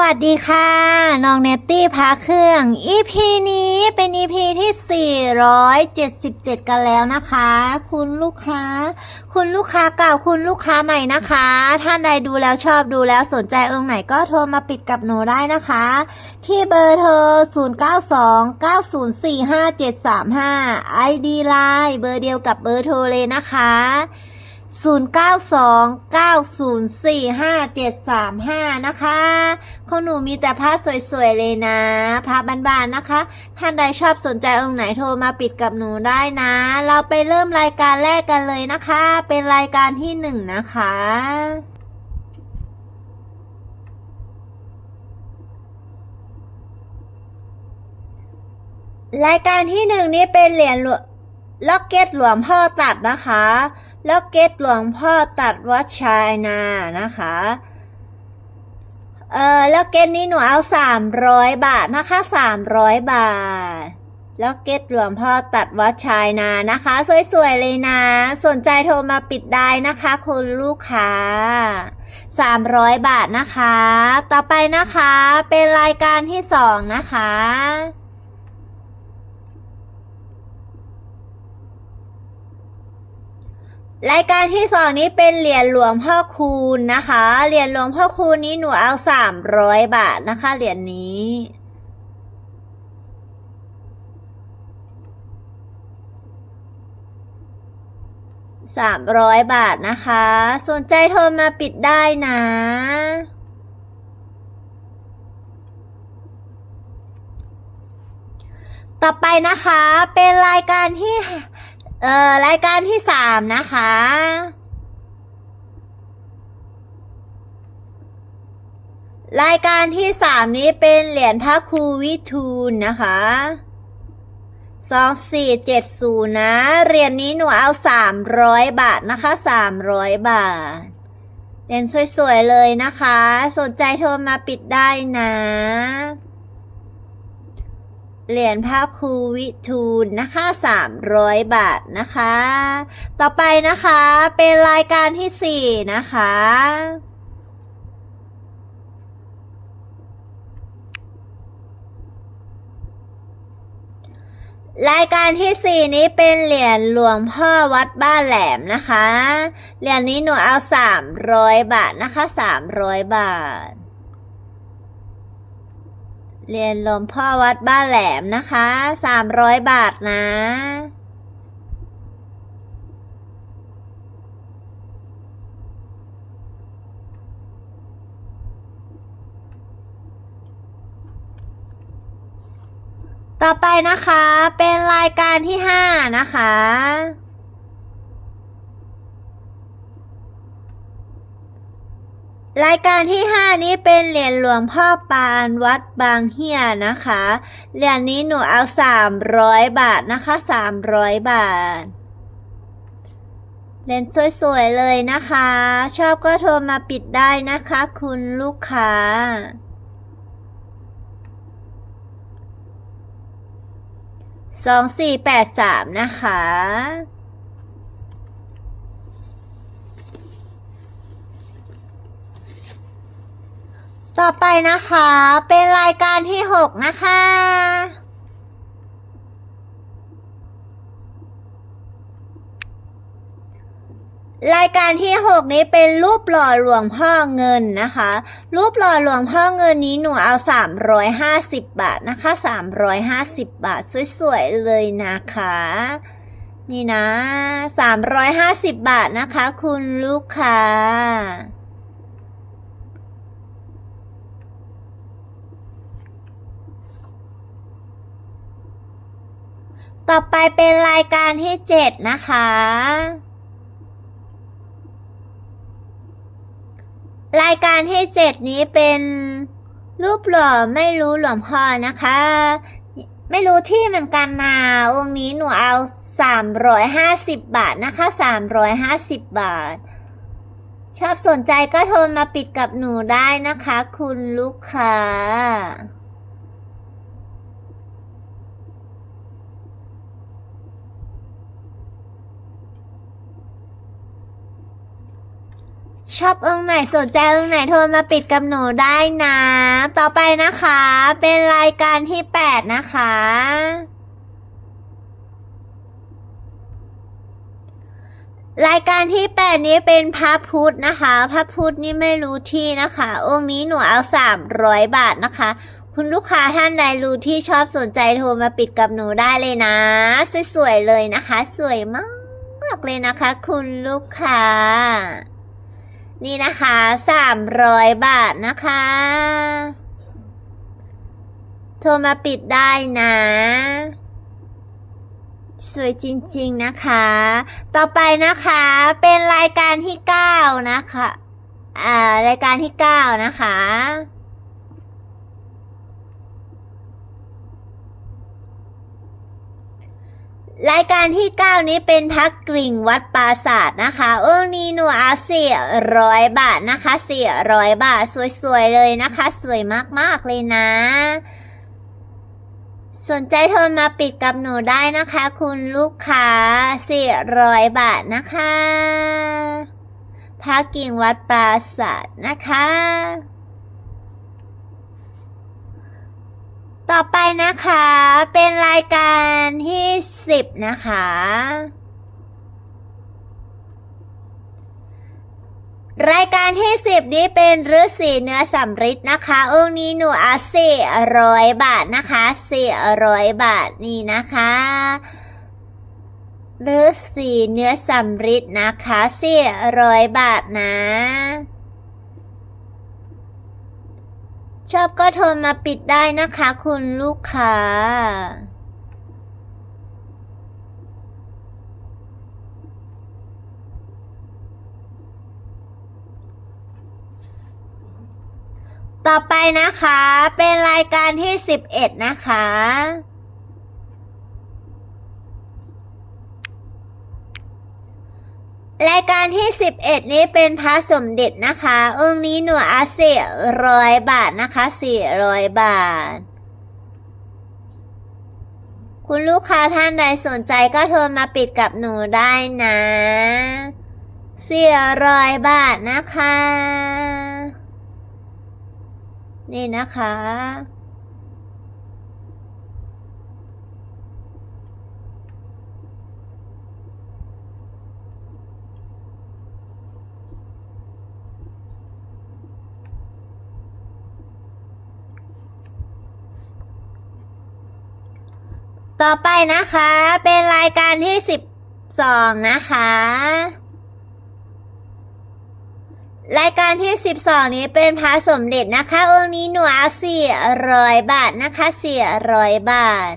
วัสดีค่ะ น้องเนตตี้พาเครื่อง EP นี้เป็น EP ที่ 477 กันแล้วนะคะ คุณลูกค้า คุณลูกค้าเก่าคุณลูกค้าใหม่นะคะ ท่านใดดูแล้วชอบดูแล้วสนใจองค์ไหนก็โทรมาปิดกับหนูได้นะคะ ที่เบอร์โทร 0929045735 ID Line เบอร์เดียวกับเบอร์โทรเลยนะคะ 0929045735 นะคะของหนูมีแต่ผ้าสวยๆเลยนะผ้าบานๆนะคะ ท่านใดชอบสนใจองค์ไหนโทรมาปิดกับหนูได้นะ เราไปเริ่มรายการแรกกันเลยนะคะ เป็นรายการที่หนึ่งนะคะรายการที่หนึ่งนี้เป็นเหรียญล็อกเก็ตหลวงพ่อตัดนะคะ ล็อกเก็ตหลวงพ่อตัดวัดชายนานะคะ เอ่อล็อกเก็ตนี้หนูเอาสามร้อยบาทนะคะสามร้อยบาทล็อกเก็ตหลวงพ่อตัดวัดชายนานะคะ สวยๆเลยนะ สนใจโทรมาปิดได้นะคะ คุณลูกค้าสามร้อยบาทนะคะ ต่อไปนะคะ เป็นรายการที่สองนะคะ รายการที่สองนี้เป็นเหรียญหลวงพ่อคูณนะคะ เหรียญหลวงพ่อคูณนี้หนูเอาสามร้อยบาทนะคะ เหรียญนี้ สามร้อยบาทนะคะ สนใจโทรมาปิดได้นะต่อไปนะคะเป็นรายการที่ เอ่อรายการที่สามนะคะ รายการที่สามนี้เป็นเหรียญพระครูวิทูลนะคะสองสี่เจ็ดศูนย์นะ เหรียญนี้หนูเอาสามร้อยบาทนะคะสามร้อยบาทเหรียญสวย ๆ เลยนะคะ สนใจโทรมาปิดได้นะ เหรียญพระครูวิทูลนะคะสามร้อยบาทนะคะ ต่อไปนะคะเป็นรายการที่สี่นะคะ รายการที่สี่นี้เป็นเหรียญหลวงพ่อวัดบ้านแหลมนะคะ เหรียญนี้หนูเอาสามร้อยบาทนะคะสามร้อยบาท เรียนหลวงพ่อวัดบ้านแหลมนะคะสามร้อยบาทนะ ต่อไปนะคะ เป็นรายการที่ห้านะคะ รายการที่ห้านี้เป็นเหรียญหลวงพ่อปานวัดบางเฮียนะคะ เหรียญนี้หนูเอาสามร้อยบาทนะคะสามร้อยบาท เหรียญสวยๆเลยนะคะ ชอบก็โทรมาปิดได้นะคะคุณลูกค้าสองสี่แปดสามนะคะ ต่อไปนะคะ เป็นรายการที่หกนะคะ รายการที่หกนี้เป็นรูปหล่อหลวงพ่อเงินนะคะ รูปหล่อหลวงพ่อเงินนี้หนูเอาสามร้อยห้าสิบบาทนะคะสามร้อยห้าสิบบาทสวยๆเลยนะคะ นี่นะสามร้อยห้าสิบบาทนะคะ คุณลูกค้า ต่อไปเป็นรายการที่เจ็ดนะคะ รายการที่เจ็ดนี้เป็นรูปหล่อไม่รู้หลวงพ่อนะคะ ไม่รู้ที่เหมือนกันนะองค์นี้หนูเอาสามร้อยห้าสิบบาทนะคะสามร้อยห้าสิบบาท ชอบสนใจก็โทรมาปิดกับหนูได้นะคะ คุณลูกค้า ชอบองค์ไหนสนใจองค์ไหนโทรมาปิดกับหนูได้นะ ต่อไปนะคะ เป็นรายการที่แปดนะคะ รายการที่แปดนี้เป็นพระพุทธนะคะ พระพุทธนี่ไม่รู้ที่นะคะ องค์นี้หนูเอาสามร้อยบาทนะคะ คุณลูกค้าท่านใดรู้ที่ชอบสนใจโทรมาปิดกับหนูได้เลยนะ สวยๆเลยนะคะ สวยมากเลยนะคะ คุณลูกค้า นี่นะคะสามร้อยบาทนะคะ โทรมาปิดได้นะ สวยจริงๆนะคะ ต่อไปนะคะเป็นรายการที่เก้านะคะ อ่ารายการที่เก้านะคะ รายการที่ 9 นี้เป็นพักกริ่งวัดปราศาสตร์นะคะ เอื้องนีหนูอาเสี่ร้อยบาทนะคะเสี่ร้อยบาท สวยๆเลยนะคะ สวยมากๆเลยนะ สนใจโทรมาปิดกับหนูได้นะคะ คุณลูกค้าเสี่ร้อยบาทนะคะพักกิ่งวัดปราศาสตร์นะคะ ต่อไปนะคะ เป็นรายการที่สิบนะคะ รายการที่สิบนี้เป็นฤาษีเนื้อสำริดนะคะ องค์นี้หนูอาสี่ร้อยบาทนะคะสี่ร้อยบาทนี่นะคะฤาษีเนื้อสำริดนะคะสี่ร้อยบาทนะ ชอบก็โทรมาปิดได้นะคะคุณลูกค้า ต่อไปนะคะ เป็นรายการที่ 11 นะคะ รายการที่ 11 นี้เป็นพระสมเด็จนะคะ องค์นี้หนูอาเสี่ร้อยบาทนะคะสี่ร้อยบาท คุณลูกค้าท่านใดสนใจก็โทรมาปิดกับหนูได้นะสี่ร้อยบาทนะคะ นี่นะคะ ต่อไปนะคะ เป็นรายการที่สิบสองนะคะ รายการที่สิบสองนี้เป็นพระสมเด็จนะคะ องค์นี้หนูเอาสี่ร้อยบาทนะคะสี่ร้อยบาท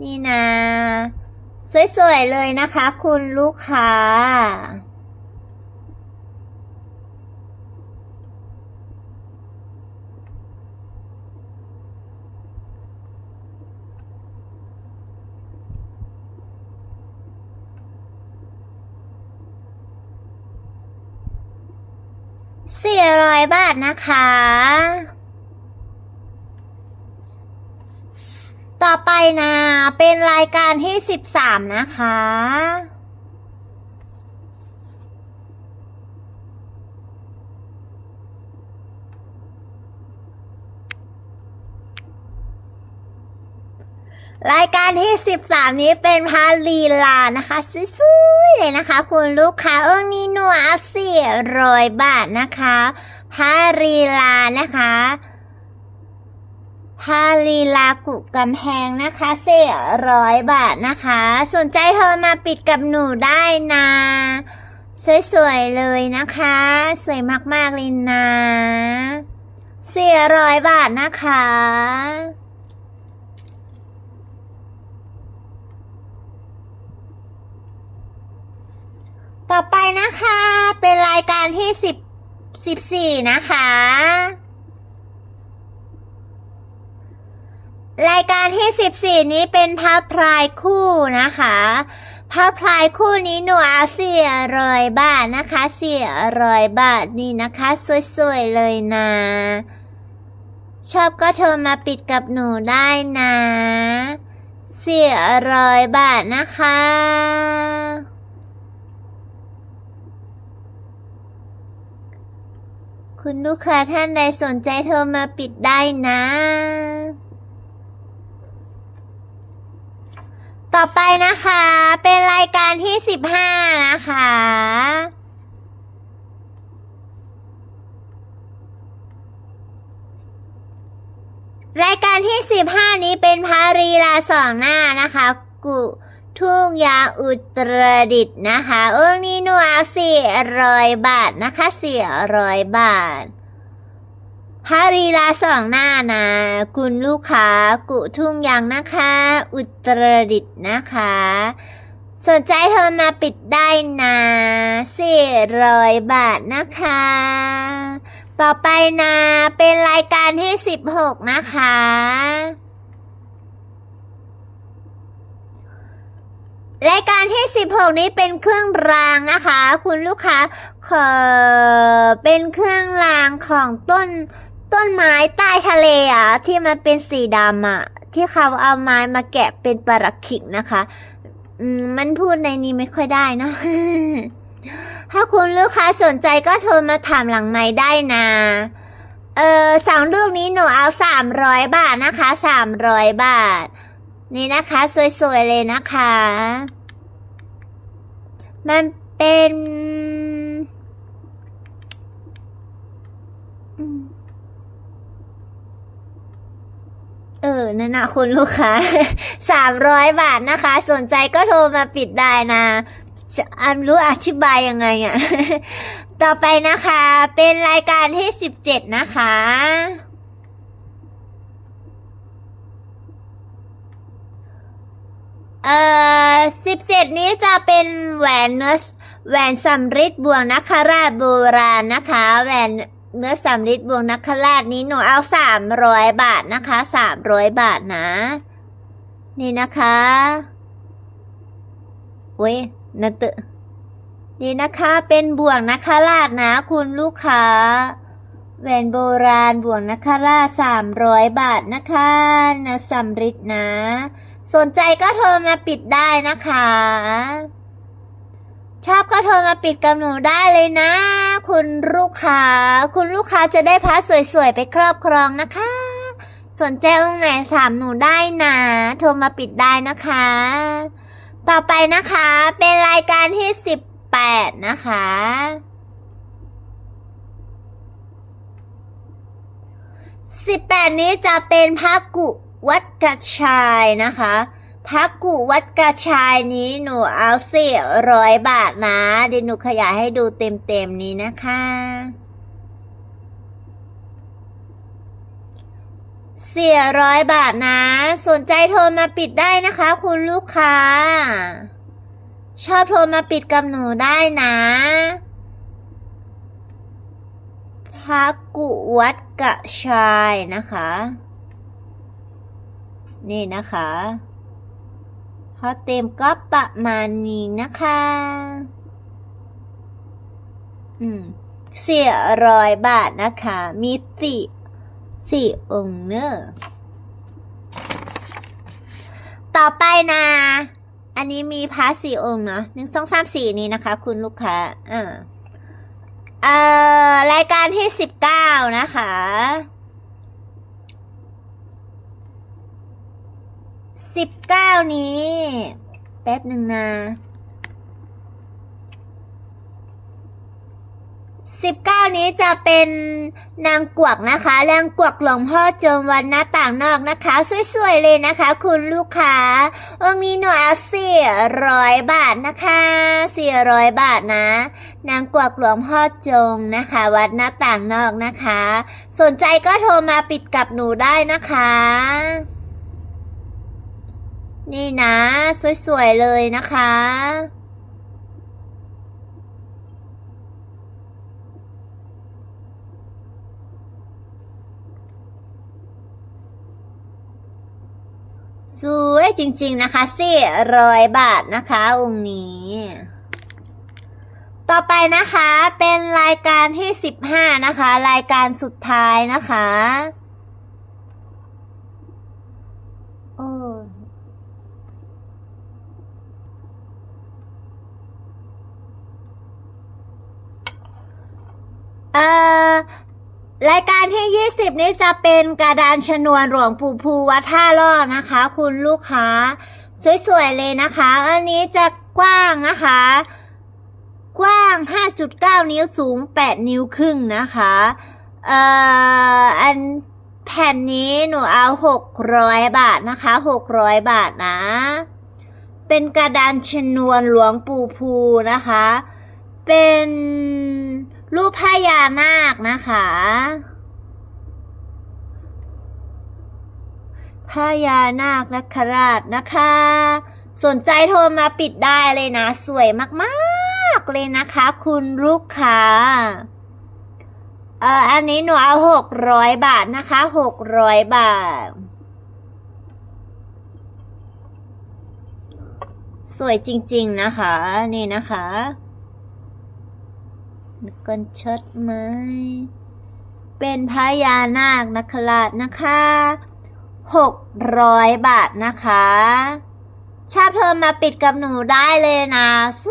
นี่นะ สวยๆเลยนะคะ คุณลูกค้า สี่ร้อยบาทนะคะ ต่อไปนะ เป็นรายการที่สิบสามนะคะ รายการที่ 13 นี้เป็นพาลีลานะคะสวยๆเลยนะคะ คุณลูกค้าเอิ้งนี้หนัวสี่ร้อยบาทนะคะพาลีลานะคะพาลีลากุกำแพงนะคะสี่ร้อยบาทนะคะ สนใจโทรมาปิดกับหนูได้นะสวยๆเลยนะคะ สวยมากๆเลยนะสี่ร้อยบาทนะคะ ต่อไปนะคะ เป็นรายการที่สิบสิบสี่นะคะ รายการที่สิบสี่นี้เป็นพระพรายคู่นะคะพระพรายคู่นี้หนูเอาสี่ร้อยบาทนะคะ เสี่ร้อยบาทนี่นะคะ สวยๆเลยนะ ชอบก็โทรมาปิดกับหนูได้นะ เสี่ร้อยบาทนะคะ คุณลูกค้าท่านใดสนใจโทรมาปิดได้นะ ต่อไปนะคะ เป็นรายการที่15นะคะ รายการที่15นี้เป็นพารีลาสองหน้านะคะ กุ ทุ่งยางอุตรดิตถ์นะคะเอื้องนี้หนูเอาสี่ร้อยบาทนะคะสี่ร้อยบาทพารีลาสองหน้านะ คุณลูกค้ากุทุ่งยางนะคะ อุตรดิตถ์นะคะ สนใจโทรมาปิดได้นะสี่ร้อยบาทนะคะ ต่อไปนะ เป็นรายการที่16นะคะ รายการที่ 16 นี้เป็นเครื่องรางนะคะ คุณลูกค้าขอเป็นเครื่องรางของต้นต้นไม้ใต้ทะเลอะที่มันเป็นสีดำอะที่เขาเอาไม้มาแกะเป็นปรักขิกนะคะมันพูดในนี้ไม่ค่อยได้นะ ถ้าคุณลูกค้าสนใจก็โทรมาถามหลังไม้ได้นะเออสองลูกนี้หนูเอาสามร้อยบาทนะคะสามร้อยบาท นี่นะคะ สวยๆเลยนะคะ มันเป็นเออนั่นนะคุณลูกค้าสามร้อยบาทนะคะ สนใจก็โทรมาปิดได้นะจะอันรู้อธิบายยังไงอะ่ะ ต่อไปนะคะ เป็นรายการที่สิบเจ็ดนะคะ เอ่อสิบเจ็ดนี้จะเป็นแหวนเนื้อแหวนสำริดบวงนักราชโบราณนะคะ แหวนเนื้อสำริดบวงนักราชนี้หนูเอาสามร้อยบาทนะคะสามร้อยบาทนะ นี่นะคะเว้ยนัตนี่นะคะเป็นบ่วงนักราชนะ คุณลูกค้าแหวนโบราณบ่วงนักราชสามร้อยบาทนะคะนื้อสำริดนะ สนใจก็โทรมาปิดได้นะคะ ชอบก็โทรมาปิดกับหนูได้เลยนะ คุณลูกค้า คุณลูกค้าจะได้พัสสวยๆไปครอบครองนะคะ สนใจองค์ไหนถามหนูได้นะ โทรมาปิดได้นะคะ ต่อไปนะคะ เป็นรายการที่สิบแปดนะคะสิบแปดนี้จะเป็นพระกุ วัดกระชายนะคะพระกุวัดกระชายนี้หนูเอาสี่ร้อยบาทนะเดี๋ยวหนูขยายให้ดูเต็มๆนี้นะคะสี่ร้อยบาทนะ สนใจโทรมาปิดได้นะคะ คุณลูกค้า ชอบโทรมาปิดกับหนูได้นะพระกุวัดกระชายนะคะ นี่นะคะพอเต็มก็ประมาณนี้นะคะ อืมสี่ร้อยบาทนะคะ มีสี่สี่องค์เนอะต่อไปนะ อันนี้มีพระสี่องค์เนาะหนึ่งสองสามสี่นี้นะคะ คุณลูกค้าเออเอ่อ รายการที่สิบเก้านะคะ สิบเก้านี้ แป๊บหนึ่งนะสิบเก้านี้จะเป็นนางกวักนะคะนางกวักหลวงพ่อจมวันหน้าต่างนอกนะคะ สวยๆเลยนะคะ คุณลูกค้าองค์นี้หนูเอาสี่ร้อยบาทนะคะสี่ร้อยบาทนะ นางกวักหลวงพ่อจงนะคะ วัดหน้าต่างนอกนะคะ สนใจก็โทรมาปิดกับหนูได้นะคะ นี่นะ สวย ๆ เลยนะคะ สวยจริง ๆ นะคะสี่ร้อยบาทนะคะ องค์นี้ ต่อไปนะคะเป็นรายการที่สิบห้านะคะ รายการสุดท้ายนะคะ โอ้เอ่อ รายการที่ 20 นี้จะเป็นกระดานชนวนหลวงปู่ภูวัดท่าล่อนะคะ คุณลูกค้า สวยๆ เลยนะคะ อันนี้จะกว้างนะคะ กว้าง 5.9 นิ้วสูง 8 นิ้วครึ่งนะคะ เอ่อ อันแผ่นนี้หนูเอา 600 บาทนะคะ 600 บาทนะ เป็นกระดานชนวนหลวงปู่ภูนะคะ เป็น รูปพญานาคนะคะพญานาคนคราชนะคะ สนใจโทรมาปิดได้เลยนะ สวยมากๆเลยนะคะ คุณลูกค้าเอออันนี้หนูเอาหกร้อยบาทนะคะหกร้อยบาท สวยจริงๆนะคะ นี่นะคะ กันชัดไหม เป็นพญานาคนักราชนะคะหกร้อยบาทนะคะชอบเธอมาปิดกับหนูได้เลยนะ ส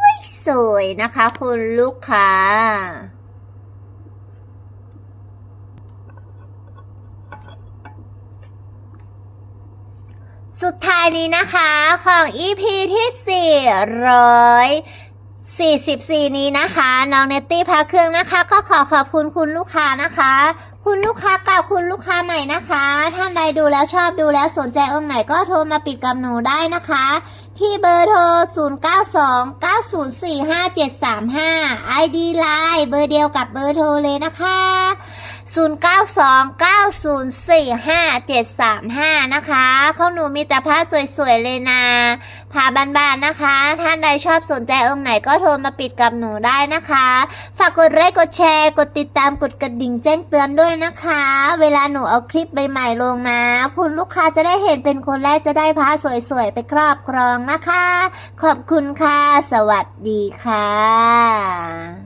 วยสวยๆนะคะ คุณลูกค้าสุดท้ายนี้นะคะของ EP ที่ 44 นี้นะคะ น้องเนตตี้พาเครื่องนะคะ ก็ขอขอบคุณคุณลูกค้านะคะ คุณลูกค้าเก่าคุณลูกค้าใหม่นะคะ ท่านใดดูแล้วชอบดูแล้วสนใจองค์ไหนก็โทรมาปิดกับหนูได้นะคะ ที่เบอร์โทร 0929045735 ID Line เบอร์เดียวกับเบอร์โทรเลยนะคะ 0929045735 นะคะของหนูมีแต่ผ้าสวยๆเลยนะผ้าบานๆนะคะ ท่านใดชอบสนใจองค์ไหนก็โทรมาปิดกับหนูได้นะคะ ฝากกดไลค์กดแชร์กดติดตามกดกระดิ่งแจ้งเตือนด้วยนะคะ เวลาหนูเอาคลิปใหม่ๆลงนะ คุณลูกค้าจะได้เห็นเป็นคนแรกจะได้ผ้าสวยๆไปครอบครองนะคะ ขอบคุณค่ะ สวัสดีค่ะ